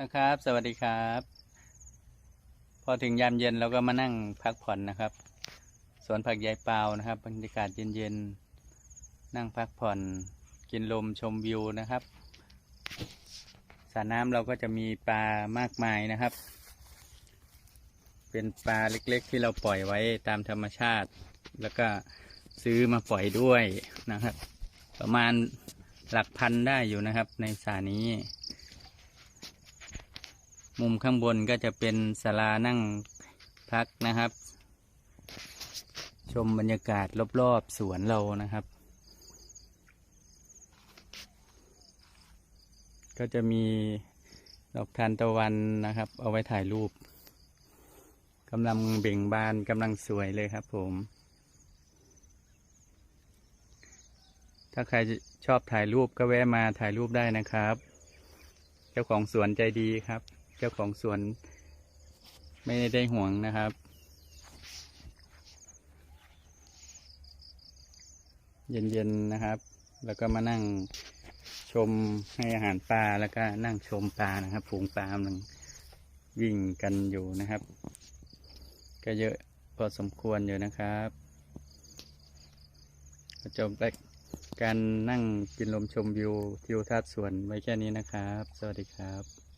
นะครับ สวัสดีครับ พอถึงยามเย็นเราก็มานั่งพักผ่อนนะครับ สวนผักยายเปานะครับ บรรยากาศเย็นๆ นั่งพักผ่อน กินลมชมวิวนะครับสระน้ำเราก็จะมีปลามากมายนะครับ เป็นปลาเล็กๆ ที่เราปล่อยไว้ตามธรรมชาติ แล้วก็ซื้อมาปล่อยด้วยนะครับ ประมาณหลักพันได้อยู่นะครับในสระนี้ มุมข้างบนก็จะเป็นศาลานั่งพักนะครับ ชมบรรยากาศรอบๆสวนเรานะครับ ก็จะมีดอกทานตะวันนะครับ เอาไว้ถ่ายรูปกำลังเบ่งบานกำลังสวยเลยครับผม ถ้าใครชอบถ่ายรูปก็แวะมาถ่ายรูปได้นะครับ เจ้าของสวนใจดีครับ จ้าของสวน ไม่ได้ห่วงนะครับ เย็นๆนะครับ แล้วก็มานั่งชมให้อาหารปลาแล้วก็นั่งชมปลานะครับฝูงปลากำลังวิ่งกันอยู่นะครับ ก็เยอะพอสมควรอยู่นะครับก็จบไปการนั่งกินลมชมวิวทิวทัศน์สวนไว้แค่นี้นะครับ สวัสดีครับ